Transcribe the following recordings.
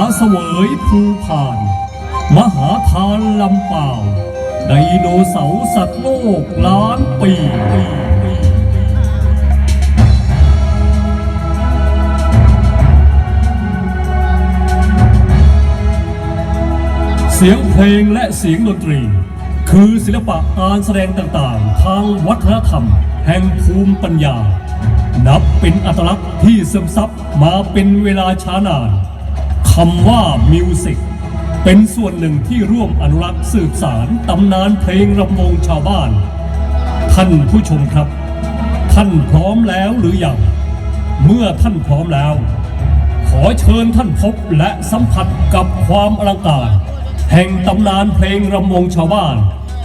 าเสวยภูผ่าน มหาทานลำเปล่าไดโนเสาร์สัตว์โลกล้านปีเสียงเพลงและเสียงดนตรี คือศิลปะการแสดงต่างๆ ทางวัฒนธรรม แห่งภูมิปัญญา นับเป็นอัตลักษณ์ที่ซึมซับมาเป็นเวลาช้านาน คำว่ามิวสิกเป็นส่วนหนึ่งที่ร่วมอนุรักษ์สืบสารตำนานเพลงรำวงชาวบ้าน ท่านผู้ชมครับ ท่านพร้อมแล้วหรือยังเมื่อท่านพร้อมแล้ว ขอเชิญท่านพบและสัมผัสกับความอลังการ แห่งตำนานเพลงรำวงชาวบ้าน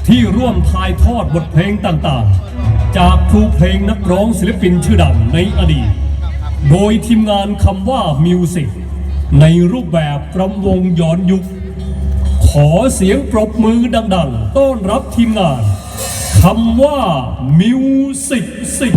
ที่ร่วมถ่ายทอดบทเพลงต่างๆ จากครูเพลงนักร้องศิลปินชื่อดังในอดีต โดยทีมงานคำว่ามิวสิก ในรูปแบบรำวงย้อนยุค ขอเสียงปรบมือดัง ๆ ต้อนรับทีมงานคำว่ามิวสิกสิก